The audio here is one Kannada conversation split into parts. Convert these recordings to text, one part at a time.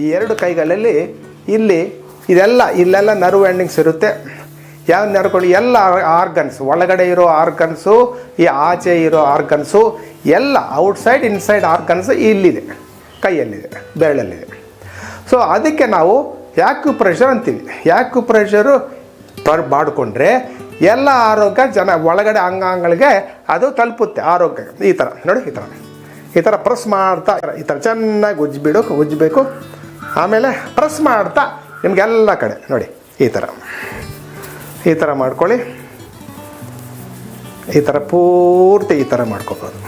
ಈ ಎರಡು ಕೈಗಳಲ್ಲಿ ಇಲ್ಲಿ ಇದೆಲ್ಲ, ಇಲ್ಲೆಲ್ಲ ನರ್ವ್ ಎಂಡಿಂಗ್ಸ್ ಇರುತ್ತೆ. ಯಾವ ನರ್ಕೊಂಡು ಎಲ್ಲ ಆರ್ಗನ್ಸ್ ಒಳಗಡೆ ಇರೋ ಆರ್ಗನ್ಸು ಈ ಆಚೆ ಇರೋ ಆರ್ಗನ್ಸು ಎಲ್ಲ ಔಟ್ಸೈಡ್ ಇನ್ಸೈಡ್ ಆರ್ಗನ್ಸ್ ಇಲ್ಲಿದೆ, ಕೈಯಲ್ಲಿದೆ, ಬೆರಳಲ್ಲಿದೆ. ಸೊ ಅದಕ್ಕೆ ನಾವು ಯಾಕು ಪ್ರೆಷರ್ ಅಂತೀವಿ. ಯಾಕು ಪ್ರೆಷರು ಪರ್ ಮಾಡಿಕೊಂಡ್ರೆ ಎಲ್ಲ ಆರೋಗ್ಯ ಜನ ಒಳಗಡೆ ಅಂಗಾಂಗಳಿಗೆ ಅದು ತಲುಪುತ್ತೆ, ಆರೋಗ್ಯ. ಈ ಥರ ನೋಡಿ ಈ ಥರ ಈ ಥರ ಪ್ರೆಸ್ ಮಾಡ್ತಾ, ಈ ಥರ ಚೆನ್ನಾಗಿ ಉಜ್ಜಿಬಿಡು, ಉಜ್ಜಬೇಕು. ಆಮೇಲೆ ಪ್ರೆಸ್ ಮಾಡ್ತಾ ನಿಮಗೆಲ್ಲ ಕಡೆ, ನೋಡಿ, ಈ ಥರ ಈ ಥರ ಮಾಡ್ಕೊಳ್ಳಿ. ಈ ಥರ ಪೂರ್ತಿ ಈ ಥರ ಮಾಡ್ಕೋಬೋದು.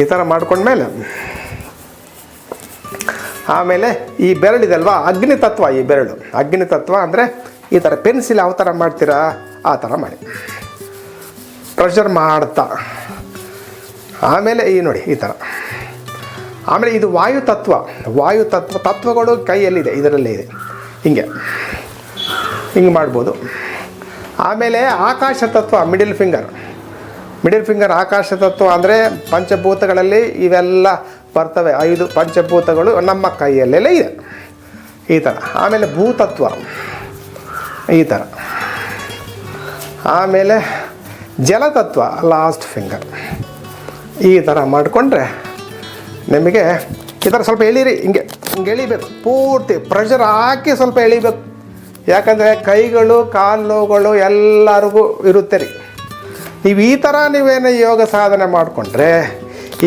ಈ ಥರ ಮಾಡ್ಕೊಂಡ್ಮೇಲೆ, ಆಮೇಲೆ ಈ ಬೆರಳಿದಲ್ವಾ, ಅಗ್ನಿ ತತ್ವ, ಈ ಬೆರಳು. ಅಗ್ನಿ ತತ್ವ ಅಂದರೆ ಈ ಥರ ಪೆನ್ಸಿಲ್ ಯಾವ ಥರ ಮಾಡ್ತೀರಾ, ಆ ಥರ ಮಾಡಿ. ಪ್ರೆಷರ್ ಮಾಡ್ತಾ. ಆಮೇಲೆ ಈ ನೋಡಿ, ಈ ಥರ ಆಮೇಲೆ ಇದು ವಾಯು ತತ್ವ. ವಾಯು ತತ್ವ, ತತ್ವಗಳು ಕೈಯಲ್ಲಿದೆ, ಇದರಲ್ಲೇ ಇದೆ. ಹಿಂಗೆ. ಹಿಂಗೆ ಮಾಡ್ಬೋದು. ಆಮೇಲೆ ಆಕಾಶ ತತ್ವ ಮಿಡಿಲ್ ಫಿಂಗರ್ ಮಿಡಿಲ್ ಫಿಂಗರ್ ಆಕಾಶ ತತ್ವ ಅಂದರೆ ಪಂಚಭೂತಗಳಲ್ಲಿ ಇವೆಲ್ಲ ಬರ್ತವೆ. ಐದು ಪಂಚಭೂತಗಳು ನಮ್ಮ ಕೈಯಲ್ಲೆಲ್ಲ ಇದೆ. ಈ ಥರ ಆಮೇಲೆ ಭೂತತ್ವ. ಈ ಥರ ಆಮೇಲೆ ಜಲತತ್ವ ಲಾಸ್ಟ್ ಫಿಂಗರ್ ಈ ಥರ ಮಾಡಿಕೊಂಡ್ರೆ ನಿಮಗೆ ಈ ಥರ ಸ್ವಲ್ಪ ಎಳೀರಿ, ಹಿಂಗೆ ಹಿಂಗೆ ಎಳಿಬೇಕು. ಪೂರ್ತಿ ಪ್ರೆಷರ್ ಹಾಕಿ ಸ್ವಲ್ಪ ಎಳಿಬೇಕು. ಯಾಕಂದರೆ ಕೈಗಳು ಕಾಲುಗಳು ಎಲ್ಲರಿಗೂ ಇರುತ್ತೆ ರೀ. ನೀವು ಈ ಥರ ನೀವೇನು ಯೋಗ ಸಾಧನೆ ಮಾಡಿಕೊಂಡ್ರೆ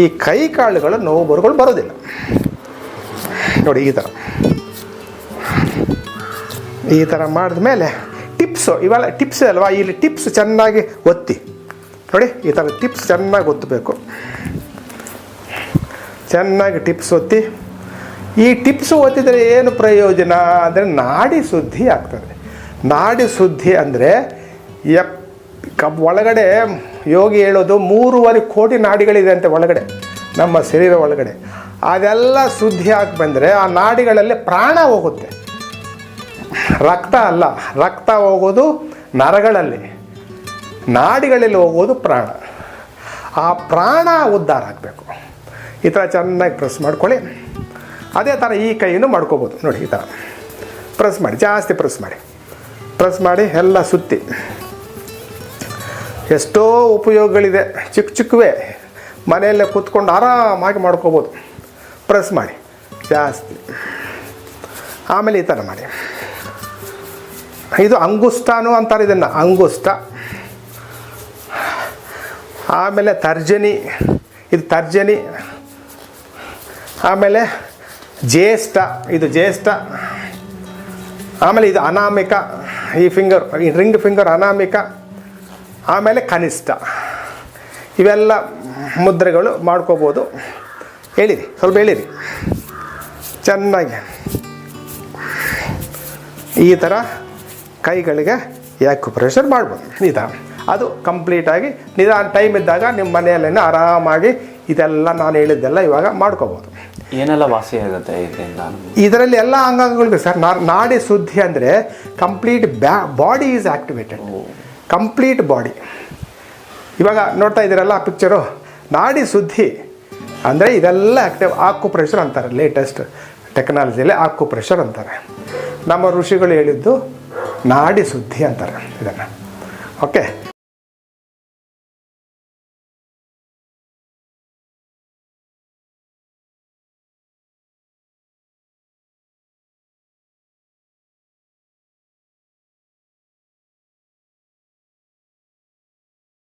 ಈ ಕೈ ಕಾಳುಗಳು ನೋವು ಬರುಗಳು ಬರೋದಿಲ್ಲ. ನೋಡಿ, ಈ ಥರ. ಈ ಥರ ಮಾಡಿದ ಮೇಲೆ ಟಿಪ್ಸು ಇವೆಲ್ಲ ಟಿಪ್ಸ್ ಅಲ್ವಾ? ಇಲ್ಲಿ ಟಿಪ್ಸ್ ಚೆನ್ನಾಗಿ ಒತ್ತಿ. ನೋಡಿ, ಈ ಥರ ಟಿಪ್ಸ್ ಚೆನ್ನಾಗಿ ಒತ್ತಬೇಕು. ಚೆನ್ನಾಗಿ ಟಿಪ್ಸ್ ಒತ್ತಿ. ಈ ಟಿಪ್ಸ್ ಒತ್ತಿದರೆ ಏನು ಪ್ರಯೋಜನ ಅಂದರೆ ನಾಡಿ ಶುದ್ಧಿ ಆಗ್ತದೆ. ನಾಡಿ ಶುದ್ಧಿ ಅಂದರೆ ಎಪ್ ಕಬ್ ಒಳಗಡೆ ಯೋಗಿ ಹೇಳೋದು ಮೂರುವರೆ ಕೋಟಿ ನಾಡಿಗಳಿದೆ ಅಂತೆ ಒಳಗಡೆ, ನಮ್ಮ ಶರೀರ ಒಳಗಡೆ. ಅದೆಲ್ಲ ಶುದ್ಧಿ ಆಗಿ ಬಂದರೆ ಆ ನಾಡಿಗಳಲ್ಲಿ ಪ್ರಾಣ ಹೋಗುತ್ತೆ. ರಕ್ತ ಅಲ್ಲ, ರಕ್ತ ಹೋಗೋದು ನರಗಳಲ್ಲಿ, ನಾಡಿಗಳಲ್ಲಿ ಹೋಗೋದು ಪ್ರಾಣ. ಆ ಪ್ರಾಣ ಉದ್ಧಾರ ಆಗಬೇಕು. ಈ ಥರ ಚೆನ್ನಾಗಿ ಪ್ರೆಸ್ ಮಾಡ್ಕೊಳ್ಳಿ. ಅದೇ ಥರ ಈ ಕೈಯನ್ನು ಮಾಡ್ಕೋಬೋದು. ನೋಡಿ ಈ ಥರ ಪ್ರೆಸ್ ಮಾಡಿ, ಜಾಸ್ತಿ ಪ್ರೆಸ್ ಮಾಡಿ. ಪ್ರೆಸ್ ಮಾಡಿ, ಎಲ್ಲ ಸುತ್ತಿ. ಎಷ್ಟೋ ಉಪಯೋಗಗಳಿದೆ. ಚಿಕ್ಕ ಚಿಕ್ಕವೇ. ಮನೆಯಲ್ಲೇ ಕೂತ್ಕೊಂಡು ಆರಾಮಾಗಿ ಮಾಡ್ಕೋಬೋದು. ಪ್ರೆಸ್ ಮಾಡಿ, ಜಾಸ್ತಿ. ಆಮೇಲೆ ಈ ಥರ ಮಾಡಿ. ಇದು ಅಂಗುಷ್ಟಾನು ಅಂತಾರೆ ಇದನ್ನು ಅಂಗುಷ್ಟ ಆಮೇಲೆ ತರ್ಜನಿ. ಇದು ತರ್ಜನಿ. ಆಮೇಲೆ ಜ್ಯೇಷ್ಠ, ಇದು ಜ್ಯೇಷ್ಠ. ಆಮೇಲೆ ಇದು ಅನಾಮಿಕ, ಈ ಫಿಂಗರ್ ಈ ರಿಂಗ್ ಫಿಂಗರ್ ಅನಾಮಿಕ. ಆಮೇಲೆ ಕನಿಷ್ಠ. ಇವೆಲ್ಲ ಮುದ್ರೆಗಳು ಮಾಡ್ಕೋಬೋದು. ಹೇಳಿರಿ, ಸ್ವಲ್ಪ ಹೇಳಿರಿ. ಚೆನ್ನಾಗಿ. ಈ ಥರ ಕೈಗಳಿಗೆ ಯಾಕೆ ಪ್ರೆಷರ್ ಮಾಡ್ಬೋದು? ನಿಧಾನ ಅದು ಕಂಪ್ಲೀಟಾಗಿ ನಿಧಾನ ಟೈಮ್ ಇದ್ದಾಗ ನಿಮ್ಮ ಮನೆಯಲ್ಲೇ ಆರಾಮಾಗಿ ಇದೆಲ್ಲ ನಾನು ಹೇಳಿದ್ದೆಲ್ಲ ಇವಾಗ ಮಾಡ್ಕೋಬೋದು. ಏನೆಲ್ಲ ವಾಸಿ ಆಗುತ್ತೆ ಇದರಿಂದ? ಇದರಲ್ಲಿ ಎಲ್ಲ ಅಂಗಾಂಗಗಳಿಗೂ ಸರ್ ನಾ- ನಾಡಿ ಶುದ್ಧಿ ಅಂದರೆ ಕಂಪ್ಲೀಟ್ ಬ್ಯಾ body is activated complete body ಇವಾಗ ನೋಡ್ತಾ ಇದ್ದೀರಲ್ಲ ಆ ಪಿಕ್ಚರು ನಾಡಿ ಶುದ್ಧಿ ಅಂದರೆ ಇದೆಲ್ಲ ಆ್ಯಕ್ಟಿವ್ ಆಕು ಪ್ರೆಷರ್ ಅಂತಾರೆ ಲೇಟೆಸ್ಟ್ ಟೆಕ್ನಾಲಜಿಯಲ್ಲಿ ಆಕು ಪ್ರೆಷರ್ ಅಂತಾರೆ. ನಮ್ಮ ಋಷಿಗಳು ಹೇಳಿದ್ದು ನಾಡಿ ಶುದ್ಧಿ ಅಂತಾರೆ ಇದನ್ನು. ಓಕೆ